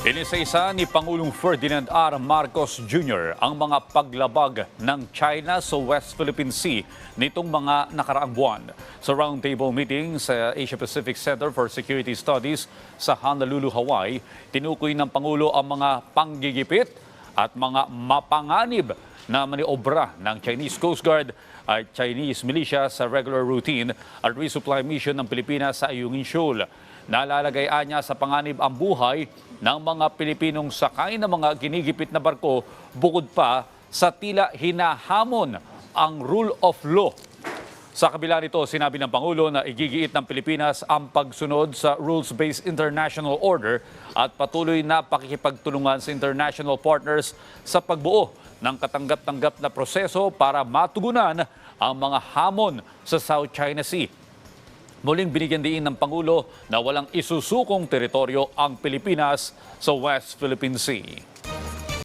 Inisaysa ni Pangulong Ferdinand R. Marcos Jr. ang mga paglabag ng China sa West Philippine Sea nitong mga nakaraang buwan. Sa roundtable meeting sa Asia Pacific Center for Security Studies sa Honolulu, Hawaii, tinukoy ng Pangulo ang mga panggigipit at mga mapanganib na maniobra ng Chinese Coast Guard at Chinese militia sa regular routine at resupply mission ng Pilipinas sa Ayungin Shoal. Nalalagay niya sa panganib ang buhay ng mga Pilipinong sakay ng mga ginigipit na barko bukod pa sa tila hinahamon ang rule of law. Sa kabila nito, sinabi ng Pangulo na igigiit ng Pilipinas ang pagsunod sa rules-based international order at patuloy na pakikipagtulungan sa international partners sa pagbuo ng katanggap-tanggap na proseso para matugunan ang mga hamon sa South China Sea. Muling binigyan diin ng Pangulo na walang isusukong teritoryo ang Pilipinas sa West Philippine Sea.